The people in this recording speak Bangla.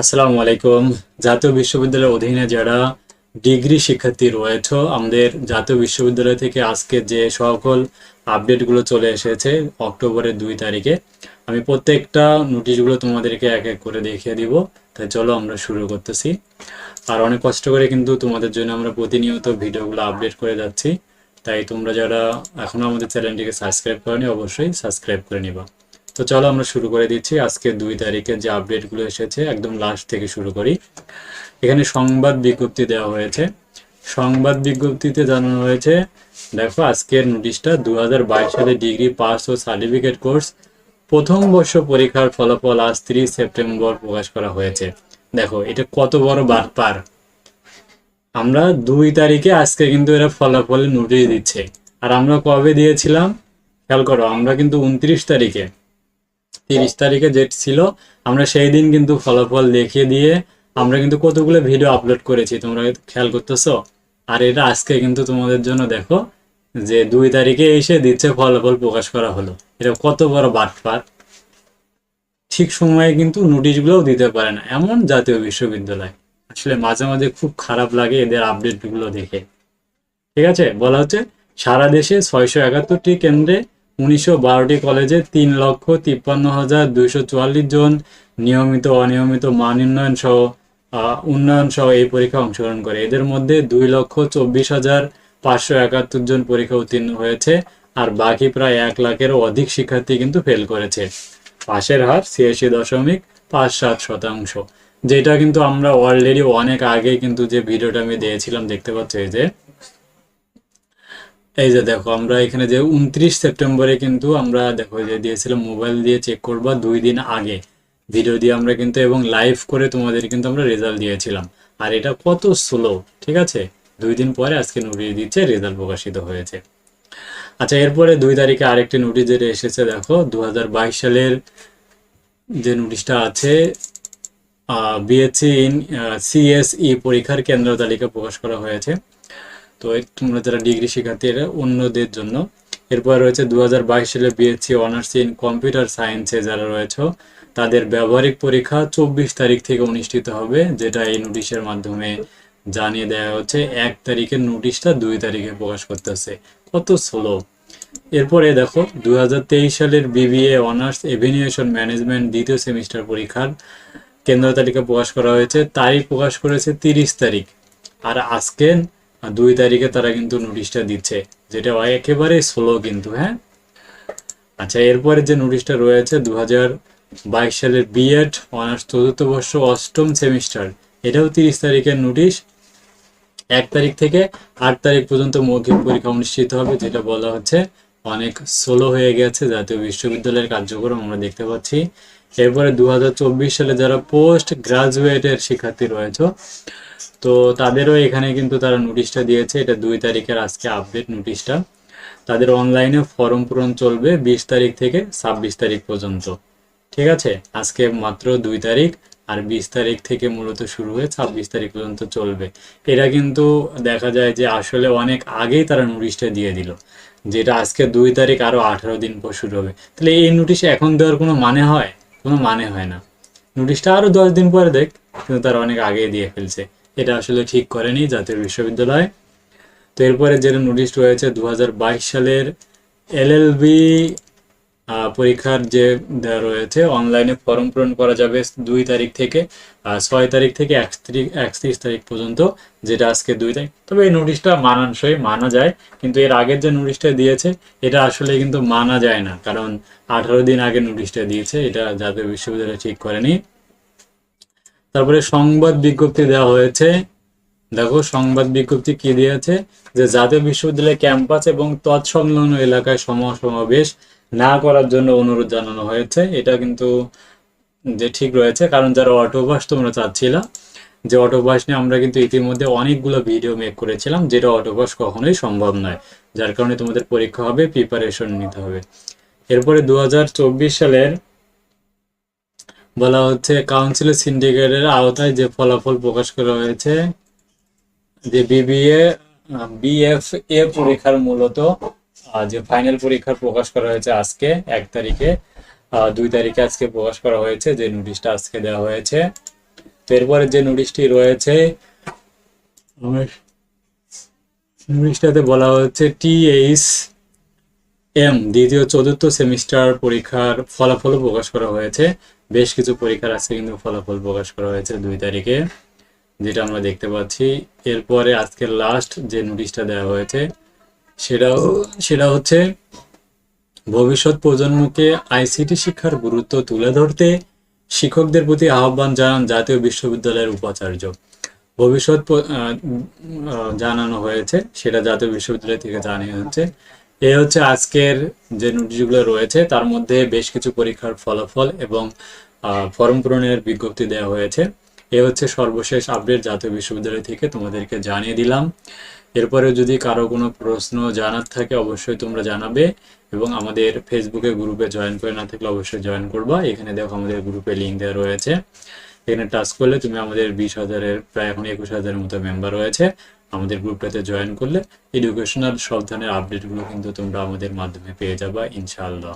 আসসালামু আলাইকুম। জাতীয় বিশ্ববিদ্যালয়ের অধীনে যারা ডিগ্রি শিক্ষার্থী রয়েছে, আমাদের জাতীয় বিশ্ববিদ্যালয় থেকে আজকে যে সকল আপডেটগুলো চলে এসেছে অক্টোবরের দুই তারিখে, আমি প্রত্যেকটা নোটিশগুলো তোমাদেরকে এক এক করে দেখিয়ে দিব। তাই চলো আমরা শুরু করতেছি। আর অনেক কষ্ট করে কিন্তু তোমাদের জন্য আমরা প্রতিনিয়ত ভিডিওগুলো আপডেট করে যাচ্ছি। তাই তোমরা যারা এখনও আমাদের চ্যানেলটিকে সাবস্ক্রাইব করনি, অবশ্যই সাবস্ক্রাইব করে নিবা। তো চলো আমরা শুরু করে দিচ্ছি। আজকে দুই তারিখে যে আপডেটগুলো এসেছে, একদম লাস্ট থেকে শুরু করি। এখানে সংবাদ বিজ্ঞপ্তি দেওয়া হয়েছে। সংবাদ বিজ্ঞপ্তিতে জানানো হয়েছে, দেখো আজকের নোটিশটা দু হাজার বাইশ সালে ডিগ্রি পাস ও সার্টিফিকেট কোর্স প্রথম বর্ষ পরীক্ষার ফলাফল আজ তিরিশ সেপ্টেম্বর প্রকাশ করা হয়েছে। দেখো, এটা কত বড় বাটপার আমরা দুই তারিখে আজকে কিন্তু এরা ফলাফলের নোটিশ দিচ্ছে। আর আমরা কবে দিয়েছিলাম? খেয়াল করো, আমরা কিন্তু উনত্রিশ তারিখে। তিরিশ তারিখে ডেট ছিল। আমরা সেই দিন কিন্তু ফলাফল দেখিয়ে দিয়ে আমরা কিন্তু কতগুলো ভিডিও আপলোড করেছি, তোমরা খেয়াল করতেছো। আর এটা আজকে কিন্তু তোমাদের জন্য দেখো, যে দুই তারিখে এসে দিচ্ছে ফলাফল প্রকাশ করা হলো। এটা কত বড় বাটপার। ঠিক সময়ে কিন্তু নোটিশগুলোও দিতে পারে না, এমন জাতীয় বিশ্ববিদ্যালয়। আসলে মাঝে মাঝে খুব খারাপ লাগে এদের আপডেটগুলো দেখে। ঠিক আছে? বলা হচ্ছে সারা দেশে ছয়শো একাত্তরটি কেন্দ্রে উনিশশো বারোটি কলেজে তিন লক্ষ তিপ্পান্ন হাজার দুইশো চুয়াল্লিশ জন নিয়মিত অনিয়মিত মান উন্নয়ন সহ উন্নয়ন সহ এই পরীক্ষা অংশগ্রহণ করে। এদের মধ্যে দুই লক্ষ চব্বিশ হাজার পাঁচশো একাত্তর জন পরীক্ষা উত্তীর্ণ হয়েছে আর বাকি প্রায় এক লাখেরও অধিক শিক্ষার্থী কিন্তু ফেল করেছে। পাশের হার ছিয়াশি দশমিক পাঁচ সাত শতাংশ। যেটা কিন্তু আমরা অলরেডি অনেক আগে কিন্তু যে ভিডিওটা আমি দিয়েছিলাম দেখতে পাচ্ছ যে এই যে দেখো, আমরা এখানে যে উনত্রিশ সেপ্টেম্বরে কিন্তু আমরা দেখো যে দিয়েছিলাম মোবাইল দিয়ে চেক করবা দুই দিন আগে। ভিডিও দিয়ে আমরা কিন্তু এবং লাইভ করে তোমাদের কিন্তু আমরা রেজাল্ট দিয়েছিলাম। আর এটা কত স্লো ঠিক আছে? দুই দিন পরে আজকে নোটিশ দিচ্ছে রেজাল্ট প্রকাশিত হয়েছে। আচ্ছা এরপরে দুই তারিখে আরেকটি নোটিশ যেটা এসেছে, দেখো দু হাজার বাইশ সালের যে নোটিশটা আছে বিএসসি ইন সিএসই পরীক্ষার কেন্দ্র তালিকা প্রকাশ করা হয়েছে। তো তোমরা যারা ডিগ্রি শিক্ষার্থী, এরা অন্যদের জন্য। এরপর রয়েছে দু সালে বিএসসি অনার্স ইন কম্পিউটার সায়েন্সে যারা রয়েছে, তাদের ব্যবহারিক পরীক্ষা চব্বিশ তারিখ থেকে অনুষ্ঠিত হবে, যেটা এই নোটিশের মাধ্যমে জানিয়ে দেওয়া হচ্ছে। এক তারিখের নোটিশটা দুই তারিখে প্রকাশ করতেছে। কত স্লো এরপরে দেখো দুই হাজার তেইশ সালের বিবিএ অনার্স এভিনিউশন ম্যানেজমেন্ট দ্বিতীয় সেমিস্টার পরীক্ষার কেন্দ্র তালিকা প্রকাশ করা হয়েছে। তারিখ প্রকাশ করেছে তিরিশ তারিখ। আর আজকে দুই তারিখে তারা কিন্তু নোটিশটা দিচ্ছে, যেটা একেবারে স্লো কিন্তু হ্যাঁ? আচ্ছা এরপরে যে নোটিশটা রয়েছে দু বাইশ সালের বিএড অনার্স চতুর্থ বর্ষ, অষ্টম সেমিস্টার এটাও তিরিশ তারিখের নোটিশ এক তারিখ থেকে আট তারিখ পর্যন্ত মৌখিক পরীক্ষা অনুষ্ঠিত হবে, যেটা বলা হচ্ছে অনেক স্লো হয়ে গেছে, জাতীয় বিশ্ববিদ্যালয়ের কার্যক্রম আমরা দেখতে পাচ্ছি। এরপরে দু হাজার চব্বিশ সালে যারা পোস্ট গ্রাজুয়েটের শিক্ষার্থী রয়েছে তো তাদেরও এখানে কিন্তু তারা নোটিশটা দিয়েছে। এটা দুই তারিখের আজকে আপডেট নোটিশটা তাদের অনলাইনে ফর্ম পূরণ চলবে বিশ তারিখ থেকে ছাব্বিশ তারিখ পর্যন্ত। ঠিক আছে? আজকে মাত্র দুই তারিখ আর বিশ তারিখ থেকে মূলত শুরু হয়ে ছাব্বিশ তারিখ পর্যন্ত চলবে। এটা কিন্তু দেখা যায় যে আসলে অনেক আগেই তারা নোটিশটা দিয়ে দিল যেটা আজকে দুই তারিখ আরও আঠারো দিন পর শুরু হবে। তাহলে এই নোটিশ এখন দেওয়ার কোনো মানে হয়? কোনো মানে হয় না। নোটিশটা আরও দশ দিন পরে দেখ, কিন্তু তারা অনেক আগে দিয়ে ফেলছে। এটা আসলে ঠিক করেনি জাতীয় বিশ্ববিদ্যালয়। তো এরপরে যেটা নোটিশ রয়েছে দু হাজার বাইশ সালের এলএলবি পরীক্ষার যে রয়েছে অনলাইনে ফর্ম পূরণ করা যাবে দুই তারিখ থেকে ছয় তারিখ থেকে একত্রিশ তারিখ পর্যন্ত, যেটা আজকে দুই তারিখ। তবে এই নোটিশটা মানানসই, মানা যায়, কিন্তু এর আগের যে নোটিশটা দিয়েছে, এটা আসলে কিন্তু মানা যায় না, কারণ আঠারো দিন আগে নোটিশটা দিয়েছে, এটা জাতীয় বিশ্ববিদ্যালয় ঠিক করেনি। তারপরে সংবাদ বিজ্ঞপ্তি দেওয়া হয়েছে। দেখো, সংবাদ বিজ্ঞপ্তি কি দিয়েছে যে জাতীয় বিশ্ববিদ্যালয় ক্যাম্পাস এবং তৎসংলগ্ন এলাকায় সমাবেশ না করার জন্য অনুরোধ জানানো হয়েছে। এটা কিন্তু যে ঠিক রয়েছে, কারণ যারা অটোবাস তোমরা চাচ্ছিলা, যে অটোবাস নিয়ে আমরা কিন্তু ইতিমধ্যে অনেকগুলো ভিডিও মেক করেছিলাম, যেটা অটোবাস কখনোই সম্ভব নয়। যার কারণে তোমাদের পরীক্ষা হবে প্রিপারেশন নিতে হবে। এরপরে দু হাজার চব্বিশ সালের বলা হচ্ছে কাউন্সিল সিন্ডিকেটের আওতায় যে ফলাফল প্রকাশ করা হয়েছে, যে বিবিএ বিএফএ পরীক্ষার মূলত যে ফাইনাল পরীক্ষার প্রকাশ করা হয়েছে আজকে, এক তারিখে দুই তারিখে আজকে প্রকাশ করা হয়েছে, যে নোটিশটা আজকে দেওয়া হয়েছে। তো এরপরে যে নোটিশটি রয়েছে নোটিশটাতে বলা হচ্ছে টিএইচ এম দ্বিতীয় চতুর্থ সেমিস্টার পরীক্ষার ফলাফল প্রকাশ করা হয়েছে। বেশ কিছু পরীক্ষার আজকে কিন্তু ফলাফল প্রকাশ করা হয়েছে দুই তারিখে, যেটা আমরা দেখতে পাচ্ছি। এরপরে আজকে লাস্ট যে নোটিশটা দেওয়া হয়েছে, সেটাও, সেটা হচ্ছে ভবিষ্যৎ প্রজন্মকে আইসিটি শিক্ষার গুরুত্ব তুলে ধরতে শিক্ষকদের প্রতি আহ্বান জানান জাতীয় বিশ্ববিদ্যালয়ের উপাচার্য। ভবিষ্যৎ জানানো হয়েছে, সেটা জাতীয় বিশ্ববিদ্যালয় থেকে জানিয়ে হচ্ছে। এ হচ্ছে আজকের যে নোটিশগুলো রয়েছে, তার মধ্যে বেশ কিছু পরীক্ষার ফলাফল এবং ফর্ম পূরণের বিজ্ঞপ্তি দেওয়া হয়েছে। এ হচ্ছে সর্বশেষ আপডেট জাতীয় বিশ্ববিদ্যালয় থেকে তোমাদেরকে জানিয়ে দিলাম। এরপরে যদি কারও কোনো প্রশ্ন জানার থাকে, অবশ্যই তোমরা জানাবে এবং আমাদের ফেসবুকে গ্রুপে জয়েন করে না থাকলে অবশ্যই জয়েন করবা। এখানে দেখো আমাদের গ্রুপে লিঙ্ক দেওয়া রয়েছে। এখানে টাচ করলে তুমি আমাদের বিশ হাজারের, প্রায় এখন একুশ হাজারের মতো মেম্বার রয়েছে। আমাদের গ্রুপটাতে জয়েন করলে এডুকেশনাল সব ধরনের আপডেটগুলো কিন্তু তোমরা আমাদের মাধ্যমে পেয়ে যাবা, ইনশাআল্লাহ।